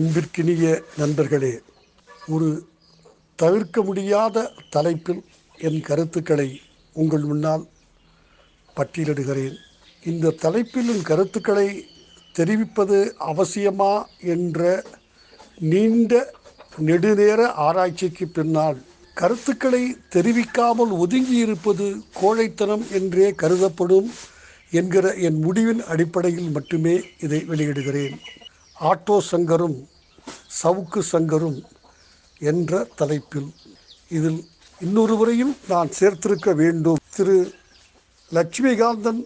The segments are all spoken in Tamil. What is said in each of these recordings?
அன்பிற்கினிய நண்பர்களே ஒரு தவிர்க்க முடியாத தலைப்பில் என் கருத்துக்களை உங்கள் முன்னால் பட்டியலிடுகிறேன். இந்த தலைப்பில் என் கருத்துக்களை தெரிவிப்பது அவசியமா என்ற நீண்ட நெடுநேர ஆராய்ச்சிக்கு பின்னால் கருத்துக்களை தெரிவிக்காமல் ஒதுங்கி இருப்பது கோழைத்தனம் என்றே கருதப்படும் என்கிற என் முடிவின் அடிப்படையில் மட்டுமே இதை வெளியிடுகிறேன். ஆட்டோ சங்கரும் சவுக்கு சங்கரும் என்ற தலைப்பில் இதில் இன்னொருவரையும் நான் சேர்த்திருக்க வேண்டும். திரு. லட்சுமிகாந்தன்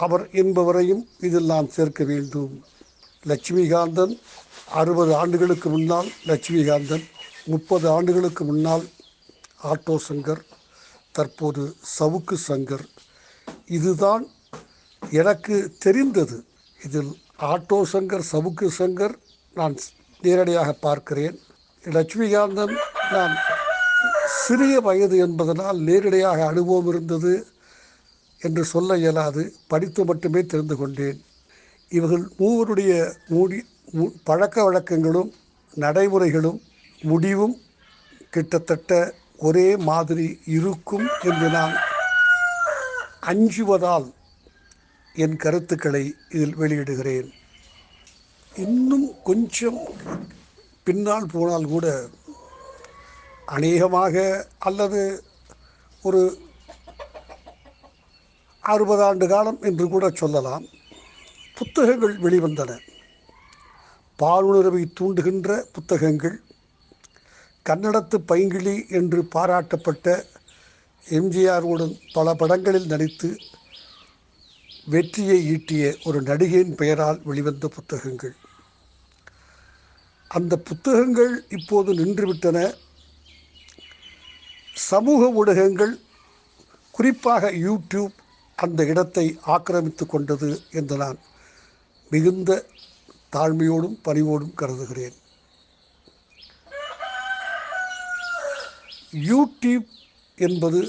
அவர் என்பவரையும் இதில் நான் சேர்க்க வேண்டும். லட்சுமிகாந்தன் அறுபது ஆண்டுகளுக்கு முன்னால் லட்சுமிகாந்தன் முப்பது ஆண்டுகளுக்கு முன்னால் ஆட்டோ சங்கர் தற்போது சவுக்கு சங்கர். இதுதான் எனக்கு தெரிந்தது. இதில் ஆட்டோ சங்கர் சவுக்கு சங்கர் நான் நேரடியாக பார்க்கிறேன். லட்சுமிகாந்தன் நான் சிறிய வயது என்பதனால் நேரடியாக அனுபவம் இருந்தது என்று சொல்ல இயலாது. படித்து மட்டுமே தெரிந்து கொண்டேன். இவர்கள் மூவருடைய மூடி மு பழக்க வழக்கங்களும் நடைமுறைகளும் முடிவும் கிட்டத்தட்ட ஒரே மாதிரி இருக்கும் என்று நான் அஞ்சுவதால் என் கருத்துக்களை இதில் வெளியிடுகிறேன். இன்னும் கொஞ்சம் பின்னால் போனால் கூட அநேகமாக அல்லது ஒரு அறுபது ஆண்டு காலம் என்று கூட சொல்லலாம். புத்தகங்கள் வெளிவந்தன. பாலுணர்வை தூண்டுகின்ற புத்தகங்கள் கன்னடத்து பைங்கிளி என்று பாராட்டப்பட்ட எம்ஜிஆருடன் பல படங்களில் நடித்து வெற்றியை ஈட்டிய ஒரு நடிகையின் பெயரால் வெளிவந்த புத்தகங்கள். அந்த புத்தகங்கள் இப்போது நின்றுவிட்டன. சமூக ஊடகங்கள் குறிப்பாக யூடியூப் அந்த இடத்தை ஆக்கிரமித்து கொண்டது என்று நான் மிகுந்த தாழ்மையோடும் பணிவோடும் கருதுகிறேன். யூடியூப் என்பது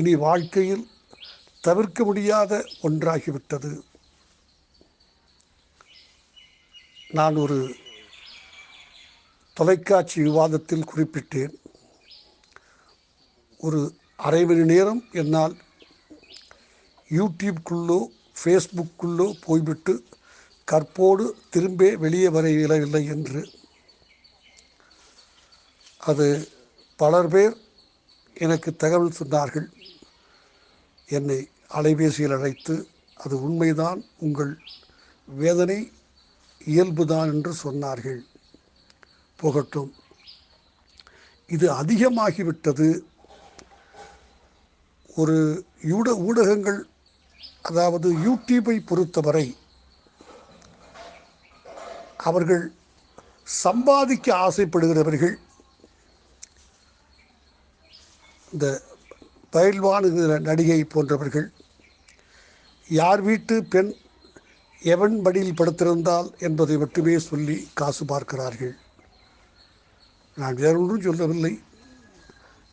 இனி வாழ்க்கையில் தவிர்க்க முடியாத ஒன்றாகிவிட்டது. நான் ஒரு தொலைக்காட்சி விவாதத்தில் குறிப்பிட்டேன். ஒரு அரை மணி நேரம் என்னால் யூடியூப்குள்ளோ ஃபேஸ்புக்குள்ளோ போய்விட்டு கற்போடு திரும்ப வெளியே வர இயலவில்லை என்று. அது பலர் பேர் எனக்கு தகவல் சொன்னார்கள். என்னை அலைபேசியில் அழைத்து அது உண்மைதான் உங்கள் வேதனை இயல்புதான் என்று சொன்னார்கள். போகட்டும். இது அதிகமாகிவிட்டது. ஒரு ஊட ஊடகங்கள் அதாவது யூடியூப்பை பொறுத்தவரை அவர்கள் சம்பாதிக்க ஆசைப்படுகிறவர்கள் இந்த பயில்வான் நடிகை போன்றவர்கள் யார் வீட்டு பெண் எவன் படியில் படுத்திருந்தால் என்பதை மட்டுமே சொல்லி காசு பார்க்கிறார்கள். நான் வேறொன்றும் சொல்லவில்லை.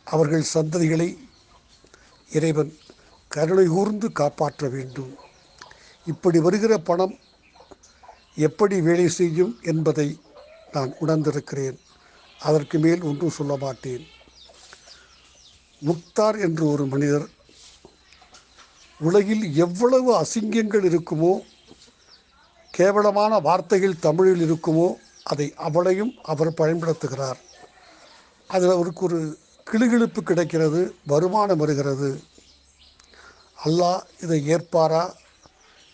அவர்கள் சந்ததிகளை இறைவன் கருணை கூர்ந்து காப்பாற்ற வேண்டும். இப்படி வருகிற பணம் எப்படி வேலை செய்யும் என்பதை நான் உணர்ந்திருக்கிறேன். அதற்கு மேல் ஒன்றும் சொல்ல மாட்டேன். முக்தார் என்று ஒரு மனிதர் உலகில் எவ்வளவு அசிங்கங்கள் இருக்குமோ கேவலமான வார்த்தைகள் தமிழில் இருக்குமோ அதை அவளையும் அவர் பயன்படுத்துகிறார். அதில் அவருக்கு ஒரு கிளுகிழுப்பு கிடைக்கிறது வருமானம் வருகிறது. அல்லாஹ் இதை ஏற்பாரா?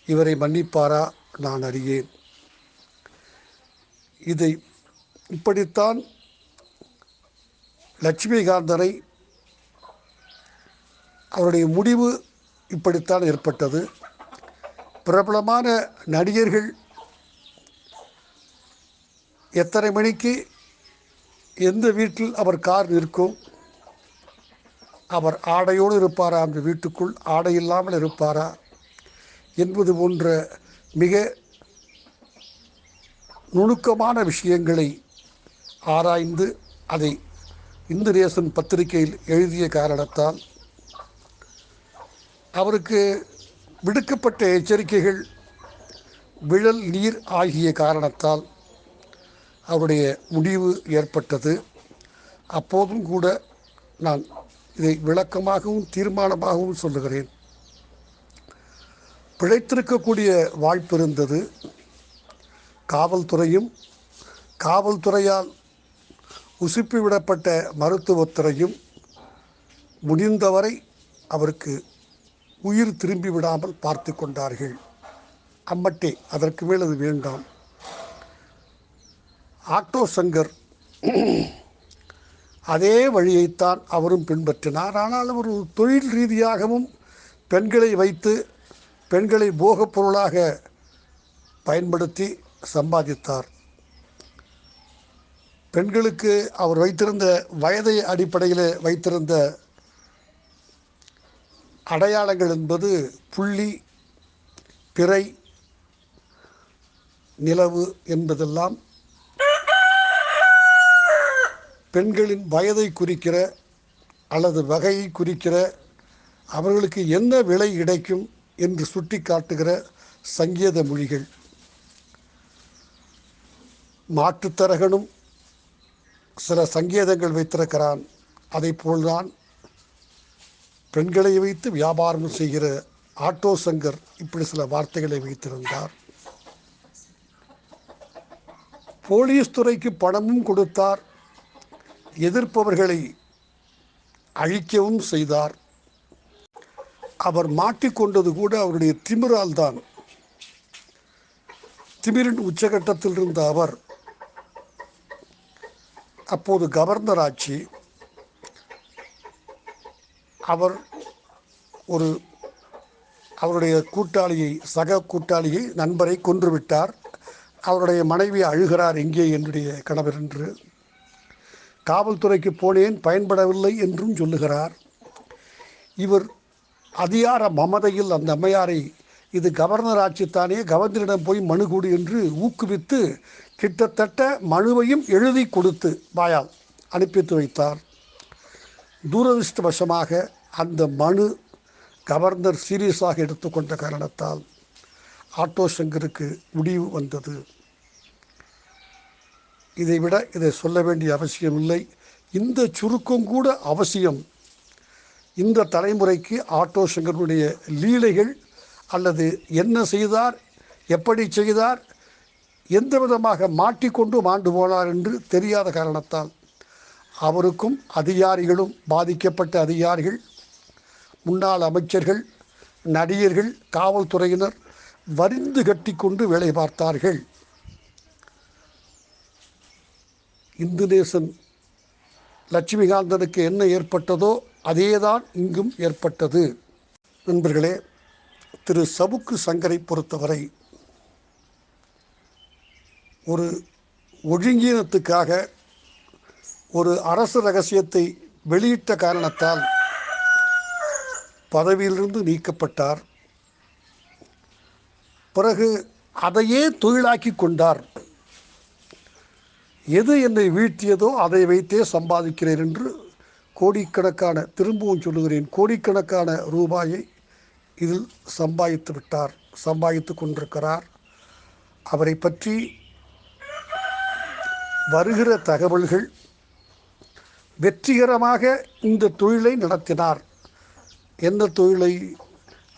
இவரை மன்னிப்பாரா? நான் அறியேன். இதை இப்படித்தான் லட்சுமிகாந்தனை அவருடைய முடிவு இப்படித்தான் ஏற்பட்டது. பிரபலமான நடிகர்கள் எத்தனை மணிக்கு எந்த வீட்டில் அவர் கார் நிற்கும்? அவர் ஆடையோடு இருப்பாரா? அந்த வீட்டுக்குள் ஆடை இல்லாமல் இருப்பாரா? என்பது போன்ற மிக நுணுக்கமான விஷயங்களை ஆராய்ந்து அதை இந்து நேசன் பத்திரிகையில் எழுதிய காரணத்தால் அவருக்கு விடுக்கப்பட்ட எச்சரிக்கைகள் விழல் நீர் ஆகிய காரணத்தால் அவருடைய முடிவு ஏற்பட்டது. அப்போதும் கூட நான் இதை விளக்கமாகவும் தீர்மானமாகவும் சொல்லுகிறேன். பிழைத்திருக்கக்கூடிய வாய்ப்பு இருந்தது. காவல்துறையும் காவல்துறையால் உசுப்பிவிடப்பட்ட மருத்துவத்துறையும் முடிந்தவரை அவருக்கு உயிர் திரும்பி விடாமல் பார்த்து கொண்டார்கள். அம்மட்டே அதற்கு மேல் அது வேண்டாம். ஆட்டோ சங்கர். அதே வழியைத்தான் அவரும் பின்பற்றினார். ஆனால் அவர் ஒரு தொழில் ரீதியாகவும் பெண்களை வைத்து பெண்களை போகப் பொருளாக பயன்படுத்தி சம்பாதித்தார். பெண்களுக்கு அவர் வைத்திருந்த வயதை அடிப்படையில் வைத்திருந்த அடையாளங்கள் என்பது புள்ளி பிறை நிலவு என்பதெல்லாம் பெண்களின் வயதை குறிக்கிற அல்லது வகையை குறிக்கிற அவர்களுக்கு என்ன விலை கிடைக்கும் என்று சுட்டி காட்டுகிற சங்கீத மொழிகள். மாட்டுத்தரகனும் சில சங்கேதங்கள் வைத்திருக்கிறான். அதை போல்தான் பெண்களை வைத்து வியாபாரம் செய்கிற ஆட்டோ சங்கர் இப்படி சில வார்த்தைகளை வைத்திருந்தார். போலீஸ் துறைக்கு பணமும் கொடுத்தார். எதிர்ப்பவர்களை அழிக்கவும் செய்தார். அவர் மாட்டிக்கொண்டது கூட அவருடைய திமிரால் தான் திமிரின் உச்சகட்டத்தில் இருந்த அவர் அப்போது கவர்னர் ஆட்சி அவர் ஒரு அவருடைய கூட்டாளியை சக கூட்டாளியை நண்பரை கொன்றுவிட்டார் அவருடைய மனைவி அழுகிறார் எங்கே என்னுடைய கணவர்? என்று காவல்துறைக்கு போனேன் பயன்படவில்லை என்றும் சொல்லுகிறார். இவர் அதிகார மமதையில் அந்த அம்மையாரை இது கவர்னர் ஆட்சித்தானே கவர்னரிடம் போய் மனு கொடு என்று ஊக்குவித்து கிட்டத்தட்ட மனுவையும் எழுதி கொடுத்து வாயால் அனுப்பித்து வைத்தார். துரதிருஷ்டவசமாக அந்த மனு கவர்னர் சீரியஸாக எடுத்துக்கொண்ட காரணத்தால் ஆட்டோ சங்கருக்கு முடிவு வந்தது. இதை விட இதை சொல்ல வேண்டிய அவசியம் இல்லை இந்த சுருக்கம் கூட அவசியம். இந்த தலைமுறைக்கு ஆட்டோ சங்கருடைய லீலைகள் அல்லது என்ன செய்தார் எப்படி செய்தார் எந்த விதமாக மாட்டிக்கொண்டு மாண்டு போனார் என்று தெரியாத காரணத்தால். அவருக்கும் அதிகாரிகளும் பாதிக்கப்பட்ட அதிகாரிகள் முன்னாள் அமைச்சர்கள் நடிகர்கள் காவல்துறையினர் வரிந்து கட்டிக்கொண்டு வேலை பார்த்தார்கள். இந்துநேசன் லட்சுமிகாந்தனுக்கு என்ன ஏற்பட்டதோ அதேதான் இங்கும் ஏற்பட்டது. நண்பர்களே திரு சவுக்கு சங்கரை பொறுத்தவரை ஒரு ஒழுங்கீனத்துக்காக ஒரு அரசு ரகசியத்தை வெளியிட்ட காரணத்தால் பதவியிலிருந்து நீக்கப்பட்டார். பிறகு அதையே தொழிலாக்கி கொண்டார். எது என்னை வீழ்த்தியதோ அதை வைத்தே சம்பாதிக்கிறேன் என்று கோடிக்கணக்கான திரும்பவும் சொல்லுகிறேன் கோடிக்கணக்கான ரூபாயை இதில் சம்பாதித்து விட்டார் சம்பாதித்து கொண்டிருக்கிறார். அவரை பற்றி வருகிற தகவல்கள் வெற்றிகரமாக இந்த தொழிலை நடத்தினார். எந்த தொழிலை?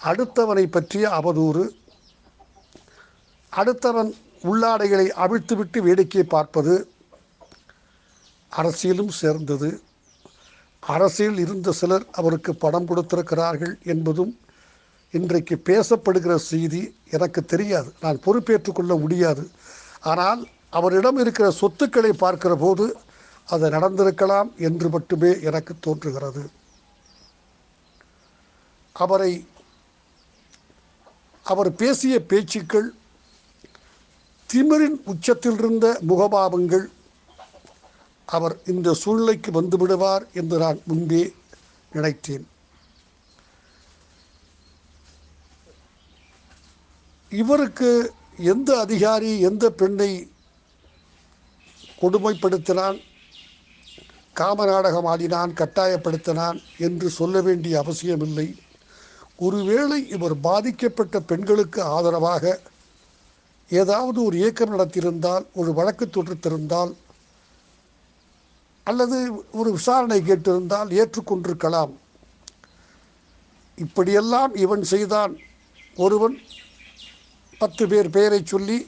அடுத்தவனை பற்றிய அவதூறு. அடுத்தவன் உள்ளாடைகளை அவிழ்த்துவிட்டு வேடிக்கை பார்ப்பது. அரசியலும் சேர்ந்தது. அரசியல் இருந்த சிலர் அவருக்கு பணம் கொடுத்திருக்கிறார்கள் என்பதும் இன்றைக்கு பேசப்படுகிற செய்தி எனக்கு தெரியாது. நான் பொறுப்பேற்றுக்கொள்ள முடியாது. ஆனால் அவரிடம் இருக்கிற சொத்துக்களை பார்க்கிற போது அது நடந்திருக்கலாம் என்று மட்டுமே எனக்கு தோன்றுகிறது. அவரை அவர் பேசிய பேச்சுக்கள் திமிரின் உச்சத்தில் இருந்த முகபாவங்கள் அவர் இந்த சூழ்நிலைக்கு வந்துவிடுவார் என்று நான் முன்பே நினைத்தேன். இவருக்கு எந்த அதிகாரி எந்த பெண்ணை கொடுமைப்படுத்தினான் காம நாடகம் ஆடினான் கட்டாயப்படுத்தினான் என்று சொல்ல வேண்டிய அவசியமில்லை. ஒருவேளை இவர் பாதிக்கப்பட்ட பெண்களுக்கு ஆதரவாக ஏதாவது ஒரு இயக்கம் நடத்தியிருந்தால் ஒரு வழக்கு தொடுத்திருந்தால் அல்லது ஒரு விசாரணை கேட்டிருந்தால் ஏற்றுக்கொண்டிருக்கலாம். இப்படியெல்லாம் இவன் செய்தான். ஒருவன் பத்து பேர் பெயரை சொல்லி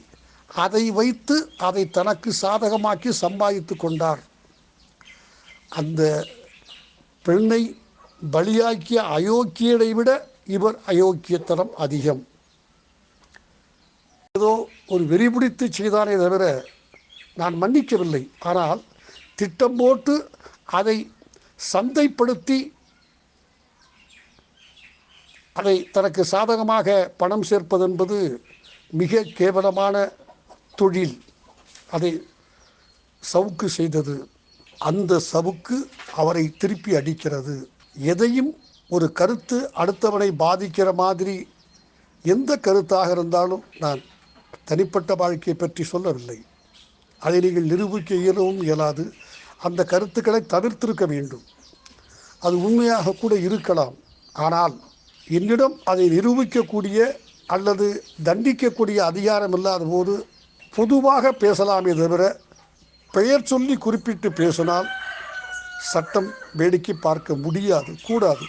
அதை வைத்து அதை தனக்கு சாதகமாக்கி சம்பாதித்து கொண்டார். அந்த பெண்ணை பலியாக்கிய அயோக்கியனை விட இவர் அயோக்கியத்தனம் அதிகம். ஏதோ ஒரு வெறிபிடித்து செய்தானே தவிர நான் மன்னிக்கவில்லை. ஆனால் திட்டம் போட்டு அதை சந்தைப்படுத்தி அதை தனக்கு சாதகமாக பணம் சேர்ப்பது என்பது மிக கேவலமான தொழில். அதை சவுக்கு செய்தது. அந்த சவுக்கு அவரை திருப்பி அடிக்கிறது. எதையும் ஒரு கருத்து அடுத்தவனை பாதிக்கிற மாதிரி எந்த கருத்தாக இருந்தாலும் நான் தனிப்பட்ட வாழ்க்கையை பற்றி சொல்லவில்லை. அதை நீங்கள் நிரூபிக்க இயலவும் இயலாது. அந்த கருத்துக்களை தவிர்த்திருக்க வேண்டும். அது உண்மையாக கூட இருக்கலாம். ஆனால் என்னிடம் அதை நிரூபிக்கக்கூடிய அல்லது தண்டிக்கக்கூடிய அதிகாரம் இல்லாத போது பொதுவாக பேசலாமே தவிர பெயர் சொல்லி குறிப்பிட்டு பேசினால் சட்டம் வேடிக்கை பார்க்க முடியாது கூடாது.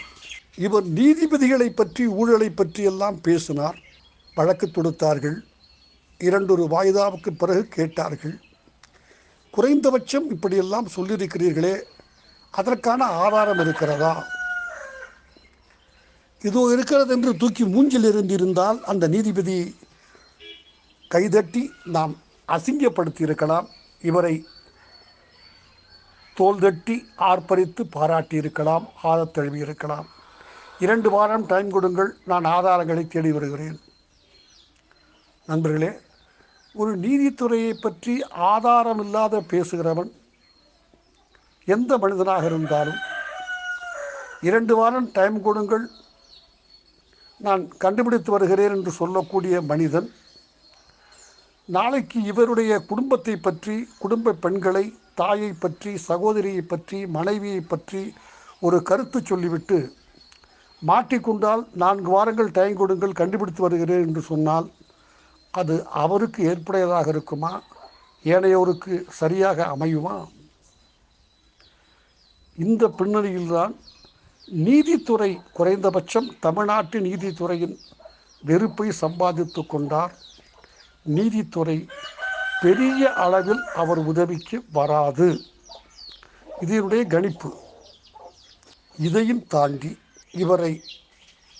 இவர் நீதிபதிகளை பற்றி ஊழலை பற்றியெல்லாம் பேசினார். வழக்கு தொடுத்தார்கள். இரண்டொரு வாய்தாவுக்கு பிறகு கேட்டார்கள். குறைந்தபட்சம் இப்படியெல்லாம் சொல்லியிருக்கிறீர்களே அதற்கான ஆதாரம் இருக்கிறதா? இதோ இருக்கிறது என்று தூக்கி மூஞ்சில் இருந்திருந்தால் அந்த நீதிபதி கைதட்டி நாம் அசிங்கப்படுத்தி இருக்கலாம் இவரை தோல் தட்டி ஆர்ப்பரித்து பாராட்டி இருக்கலாம் தழுவி இருக்கலாம் இரண்டு வாரம் டைம் கொடுங்கள் நான் ஆதாரங்களை தேடி வருகிறேன். நண்பர்களே ஒரு நீதித்துறையை பற்றி ஆதாரம் இல்லாத பேசுகிறவன் எந்த மனிதனாக இருந்தாலும் இரண்டு வாரம் டைம் கொடுங்கள் நான் கண்டுபிடித்து வருகிறேன் என்று சொல்லக்கூடிய மனிதன் நாளைக்கு இவருடைய குடும்பத்தை பற்றி குடும்ப பெண்களை தாயை பற்றி சகோதரியை பற்றி மனைவியை பற்றி ஒரு கருத்து சொல்லிவிட்டு மாட்டிக்கொண்டால் நான்கு வாரங்கள் டைம் கொடுங்கள் கண்டுபிடித்து வருகிறேன் என்று சொன்னால் அது அவருக்கு ஏற்புடையதாக இருக்குமா? ஏனையோருக்கு சரியாக அமையுமா? இந்த பின்னணியில்தான் நீதித்துறை குறைந்தபட்சம் தமிழ்நாட்டு நீதித்துறையின் வெறுப்பை சம்பாதித்து கொண்டார். நீதித்துறை பெரிய அளவில் அவர் உதவிக்கு வராது. இதனுடைய கணிப்பு. இதையும் தாண்டி இவரை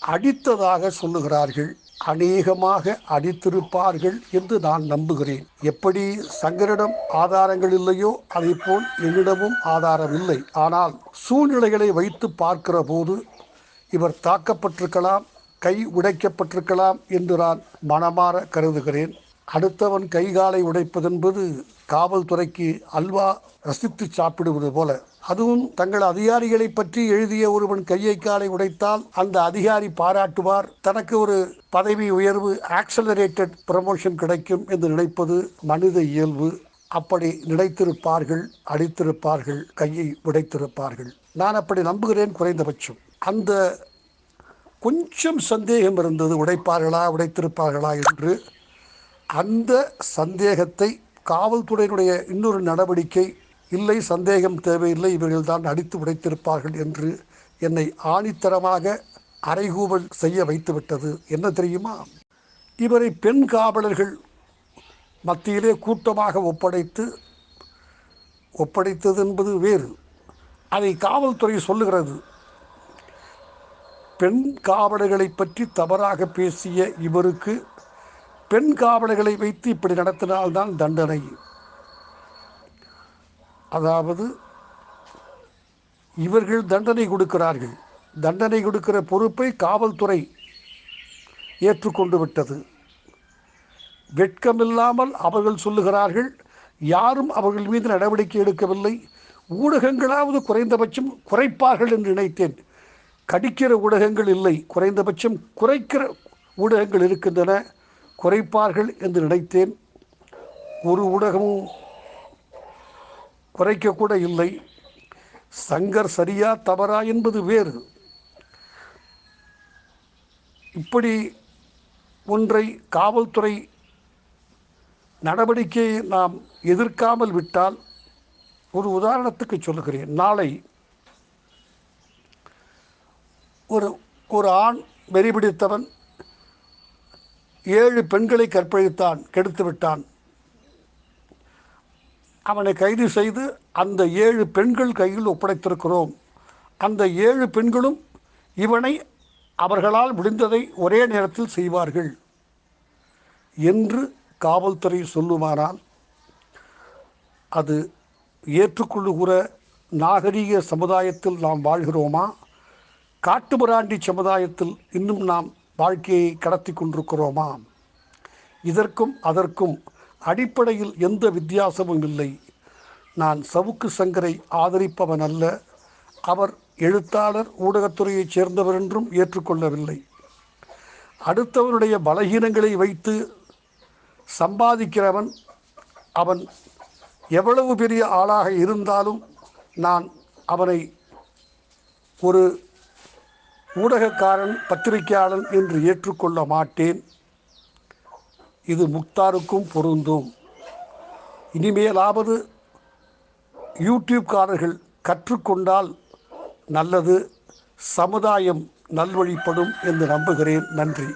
அடித்ததாக சொல்லுகிறார்கள். அநேகமாக அடித்திருப்பார்கள் என்று நான் நம்புகிறேன். எப்படி சங்கரிடம் ஆதாரங்கள் இல்லையோ போல் என்னிடமும் ஆதாரம் இல்லை ஆனால் சூழ்நிலைகளை வைத்து பார்க்கிற போது இவர் தாக்கப்பட்டிருக்கலாம் கை உடைக்கப்பட்டிருக்கலாம் என்று நான் மனமாற கருதுகிறேன். அடுத்தவன் கைகாலை உடைப்பதென்பது காவல்துறைக்கு அல்வா ரசித்து சாப்பிடுவது போல. அதுவும் தங்கள் அதிகாரிகளை பற்றி எழுதிய ஒருவன் கையை காலை உடைத்தால் அந்த அதிகாரி பாராட்டுவார். தனக்கு ஒரு பதவி உயர்வு ஆக்சலரேட்டட் ப்ரமோஷன் கிடைக்கும் என்று நினைப்பது மனித இயல்பு. அப்படி நினைத்திருப்பார்கள் அடித்திருப்பார்கள் கையை உடைத்திருப்பார்கள். நான் அப்படி நம்புகிறேன் குறைந்தபட்சம். அந்த கொஞ்சம் சந்தேகம் இருந்தது உடைப்பார்களா உடைத்திருப்பார்களா? என்று அந்த சந்தேகத்தை காவல்துறையினுடைய இன்னொரு நடவடிக்கை இல்லை சந்தேகம் தேவையில்லை இவர்கள்தான் அடித்து உடைத்திருப்பார்கள் என்று என்னை ஆணித்தரமாக அறைகூவல் செய்ய வைத்துவிட்டது. என்ன தெரியுமா? இவரை பெண் காவலர்கள் மத்தியிலே கூட்டமாக ஒப்படைத்து ஒப்படைத்தது என்பது வேறு. அதை காவல்துறை சொல்லுகிறது. பெண் காவலர்களை பற்றி தவறாக பேசிய இவருக்கு பெண் காவலர்களை வைத்து இப்படி நடத்தினால்தான் தண்டனை. அதாவது இவர்கள் தண்டனை கொடுக்கிறார்கள். தண்டனை கொடுக்கிற பொறுப்பை காவல்துறை ஏற்றுக்கொண்டு விட்டது. வெட்கமில்லாமல் அவர்கள் சொல்லுகிறார்கள் யாரும் அவர்கள் மீது நடவடிக்கை எடுக்கவில்லை. ஊடகங்களாவது குறைந்தபட்சம் குறைப்பார்கள் என்று நினைத்தேன். கடிக்கிற ஊடகங்கள் இல்லை குறைந்தபட்சம் குறைக்கிற ஊடகங்கள் இருக்கின்றன. குறைப்பார்கள் என்று நினைத்தேன். ஒரு ஊடகமும் குறைக்கக்கூட இல்லை. சங்கர் சரியா தவறா என்பது வேறு. இப்படி ஒன்றை காவல்துறை நடவடிக்கையை நாம் எதிர்க்காமல் விட்டால் ஒரு உதாரணத்துக்கு சொல்லுகிறேன். நாளை ஒரு ஒரு ஆண் வெறிபிடித்தவன் ஏழு பெண்களை கற்பழித்தான் கெடுத்து விட்டான் அவனை கைது செய்து அந்த ஏழு பெண்கள் கையில் ஒப்படைத்திருக்கிறோம். அந்த ஏழு பெண்களும் இவனை அவர்களால் முடிந்ததை ஒரே நேரத்தில் செய்வார்கள். என்று காவல்துறை சொல்லுமானால் அது ஏற்றுக்கொள்ளுகிற நாகரீக சமுதாயத்தில் நாம் வாழ்கிறோமா? காட்டுமிராண்டி சமுதாயத்தில் இன்னும் நாம் வாழ்க்கையை கடத்தி கொண்டிருக்கிறோமா? இதற்கும் அதற்கும் அடிப்படையில் எந்த வித்தியாசமும் இல்லை. நான் சவுக்கு சங்கரை ஆதரிப்பவன் அல்ல. அவர் எழுத்தாளர் ஊடகத்துறையைச் சேர்ந்தவர் என்றும் ஏற்றுக்கொள்ளவில்லை. அடுத்தவனுடைய பலகீனங்களை வைத்து சம்பாதிக்கிறவன் அவன் எவ்வளவு பெரிய ஆளாக இருந்தாலும் நான் அவனை ஒரு ஊடகக்காரன் பத்திரிகையாளன் என்று ஏற்றுக்கொள்ள மாட்டேன். இது முக்தாருக்கும் பொருந்தும். இனிமேலாவது யூடியூப்காரர்கள் கற்றுக்கொண்டால் நல்லது சமுதாயம் நல்வழிப்படும் என்று நம்புகிறேன். நன்றி.